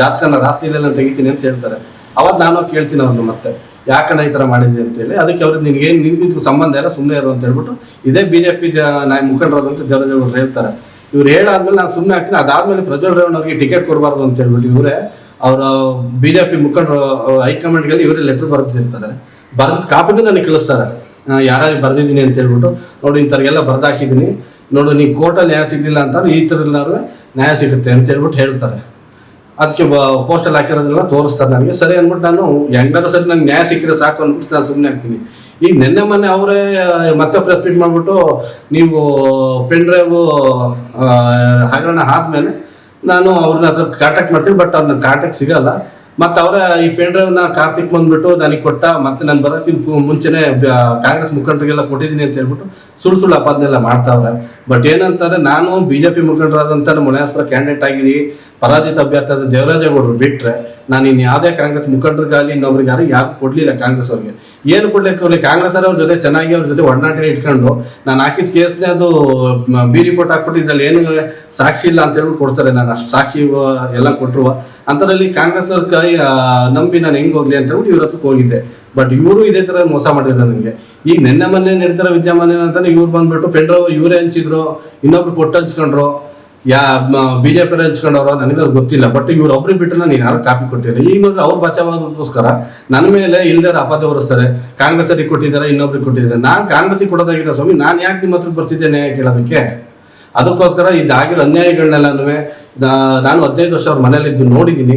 ಜಾತಕನ ನಾನು ತೆಗಿತೀನಿ ಅಂತ ಹೇಳ್ತಾರೆ. ಅವಾಗ ನಾನು ಕೇಳ್ತೀನಿ ಅವ್ರನ್ನ ಮತ್ತೆ, ಯಾಕಣ್ಣ ಈ ಥರ ಮಾಡಿದ್ವಿ ಅಂತೇಳಿ ಅದಕ್ಕೆ ಅವ್ರಿಗೆ ನಿನಗೆ ನಿನ್ಗಿದ್ಕು ಸಂಬಂಧ ಇಲ್ಲ ಸುಮ್ಮನೆ ಇರು ಅಂತ ಹೇಳ್ಬಿಟ್ಟು ಇದೇ ಬಿ ಜೆ ಪಿ ನಾಯ ಮುಖಂಡರಾದಂಥ ದೇವರಾಜ್ ಹೇಳ್ತಾರೆ. ಇವ್ರು ಹೇಳಾದ್ಮೇಲೆ ನಾನು ಸುಮ್ಮನೆ ಆಗ್ತೀನಿ, ಅದಾದ್ಮೇಲೆ ಪ್ರಜ್ವಲ್ ರೇವಣ್ಣ ಅವ್ರಿಗೆ ಟಿಕೆಟ್ ಕೊಡಬಾರ್ದು ಅಂತ ಹೇಳ್ಬಿಟ್ಟು ಇವರೇ ಅವರ ಬಿ ಜೆ ಪಿ ಮುಖಂಡರು ಹೈಕಮಾಂಡ್ಗೆಲ್ಲ ಇವರೇ ಲೆಟ್ರ್ ಬರೆದಿರ್ತಾರೆ. ಬರೆದ ಕಾಪಿನೂ ನನಗೆ ಕಳಿಸ್ತಾರೆ. ಯಾರು ಬರೆದಿದ್ದೀನಿ ಅಂತ ಹೇಳ್ಬಿಟ್ಟು, ನೋಡಿ ಇಂಥವ್ರಿಗೆಲ್ಲ ಬರ್ದಾಕಿದ್ದೀನಿ. ನೋಡು ನೀ ಕೋರ್ಟಲ್ಲಿ ನ್ಯಾಯ ಸಿಗಲಿಲ್ಲ ಅಂತಂದ್ರೆ ಈ ಥರ ನ್ಯಾಯ ಸಿಗುತ್ತೆ ಅಂತ ಹೇಳ್ಬಿಟ್ಟು ಹೇಳ್ತಾರೆ. ಅದಕ್ಕೆ ಪೋಸ್ಟಲ್ಲಿ ಹಾಕಿರೋದೆಲ್ಲ ತೋರಿಸ್ತಾರೆ ನನಗೆ ಸರಿ ಅಂದ್ಬಿಟ್ಟು ನಾನು ಹೆಂಗಾದ್ರೂ ಸರಿ ನಂಗೆ ನ್ಯಾಯ ಸಿಕ್ಕಿದ್ರೆ ಸಾಕು ಅಂದ್ಬಿಟ್ಟು ನಾನು ಸುಮ್ಮನೆ ಆಗ್ತೀನಿ ಈಗ ನಿನ್ನೆ ಮೊನ್ನೆ ಅವರೇ ಮತ್ತೆ ಪ್ರೆಸ್ ಮೀಟ್ ಮಾಡಿಬಿಟ್ಟು ನೀವು ಪೆನ್ ಡ್ರೈವ್ ಹಗರಣ ಆದ್ಮೇಲೆ ನಾನು ಅವ್ರನ್ನ ಹತ್ರ ಕಾಂಟ್ಯಾಕ್ಟ್ ಮಾಡ್ತೀನಿ ಬಟ್ ಅವ್ರನ್ನ ಕಾಂಟ್ಯಾಕ್ಟ್ ಸಿಗಲ್ಲ. ಮತ್ತು ಅವರ ಈ ಪೆನ್ ಡ್ರೈವ್ನ ಕಾರ್ತಿಕ್ ಬಂದ್ಬಿಟ್ಟು ನನಗೆ ಕೊಟ್ಟ, ಮತ್ತೆ ನಾನು ಬರೋಕ್ಕಿಂತ ಮುಂಚೆನೇ ಕಾಂಗ್ರೆಸ್ ಮುಖಂಡರಿಗೆಲ್ಲ ಕೊಟ್ಟಿದ್ದೀನಿ ಅಂತ ಹೇಳ್ಬಿಟ್ಟು ಸುಳ್ಳು ಸುಳ್ಳು ಅಪಾದನೆಲ್ಲ ಮಾಡ್ತಾವ್ರೆ. ಬಟ್ ಏನಂತಂದ್ರೆ ನಾನು ಬಿ ಜೆ ಪಿ ಮುಖಂಡರಾದಂಥ ಮನೆಯಸ್ಪುರ ಕ್ಯಾಂಡಿಡೇಟ್ ಆಗಿದ್ದೀವಿ ಪರಾಜಿತ ಅಭ್ಯರ್ಥಿ ಆದ ದೇವರಾಜೇಗೌಡರು ಬಿಟ್ಟರೆ ನಾನು ಇನ್ನು ಯಾವುದೇ ಕಾಂಗ್ರೆಸ್ ಮುಖಂಡರಿಗಾಗಲಿ ಇನ್ನೊಬ್ರಿಗೆ ಯಾರು ಕೊಡಲಿಲ್ಲ ಕಾಂಗ್ರೆಸ್ ಅವ್ರಿಗೆ. ಏನು ಕೊಡ್ಲಿಕ್ಕೆ ಅವ್ರಿಗೆ ಕಾಂಗ್ರೆಸ್ ಅವ್ರ ಜೊತೆ ಚೆನ್ನಾಗಿ ಅವ್ರ ಜೊತೆ ಒಡನಾಟ ಇಟ್ಕೊಂಡು ನಾನು ಹಾಕಿದ ಕೇಸ್ನೇ ಅದು ಬಿ ರಿಪೋರ್ಟ್ ಹಾಕ್ಬಿಟ್ಟು ಇದ್ರಲ್ಲಿ ಏನು ಸಾಕ್ಷಿ ಇಲ್ಲ ಅಂತ ಹೇಳ್ಬಿಟ್ಟು ಕೊಡ್ತಾರೆ. ನಾನು ಅಷ್ಟು ಸಾಕ್ಷಿ ಎಲ್ಲ ಕೊಟ್ಟರು ಅಂಥದ್ರಲ್ಲಿ ಕಾಂಗ್ರೆಸ್ ಅವ್ರ ಕೈ ನಂಬಿ ನಾನು ಹೆಂಗೆ ಹೋಗ್ಲಿ ಅಂತ ಹೇಳ್ಬಿಟ್ಟು ಇವ್ರ ಹತ್ರಕ್ಕೆ ಹೋಗಿದ್ದೆ. ಬಟ್ ಇವರು ಇದೇ ತರ ಮೋಸ ಮಾಡಿದ್ರು ನನಗೆ. ಈಗ ನಿನ್ನೆ ಮೊನ್ನೆ ನಡೀತಾರ ವಿದ್ಯಮಾನ ಏನಂತಾನೆ ಇವ್ರು ಬಂದ್ಬಿಟ್ಟು ಪೆಂಡ್ರವ್ ಇವರೇ ಹಂಚಿದ್ರು, ಇನ್ನೊಬ್ರು ಕೊಟ್ಟು ಹಂಚ್ಕೊಂಡ್ರು, ಯಾ ಬಿ ಜೆ ಪಿ ಹಂಚ್ಕೊಂಡವ್ರು, ನನಗೆ ಅದು ಗೊತ್ತಿಲ್ಲ. ಬಟ್ ಇವ್ರು ಒಬ್ರಿಗೆ ಬಿಟ್ಟು ನಾನು ಯಾರು ಕಾಪಿ ಕೊಟ್ಟಿಲ್ಲ. ಈಗ ನೋಡ್ರಿ ಅವ್ರು ಬಚಾವಾಗೋಸ್ಕರ ನನ್ನ ಮೇಲೆ ಇಲ್ದಾರ ಅಪಾದ ಹೊರಿಸ್ತಾರೆ. ಕಾಂಗ್ರೆಸ್ ಅವ್ರಿಗೆ ಕೊಟ್ಟಿದ್ದಾರೆ, ಇನ್ನೊಬ್ರಿಗೆ ಕೊಟ್ಟಿದ್ದಾರೆ. ನಾನು ಕಾಂಗ್ರೆಸ್ಸಿಗೆ ಕೊಡೋದಾಗಿರೋ ಸ್ವಾಮಿ, ನಾನು ಯಾಕೆ ನಿಮ್ಮ ಹತ್ರ ಬರ್ತಿದ್ದೇನೆ ಕೇಳೋದಕ್ಕೆ? ಅದಕ್ಕೋಸ್ಕರ ಇದಾಗಿರೋ ಅನ್ಯಾಯಗಳನ್ನೆಲ್ಲನೂ ನಾನು ಹದಿನೈದು ವರ್ಷ ಅವ್ರ ಮನೇಲಿದ್ದು ನೋಡಿದ್ದೀನಿ.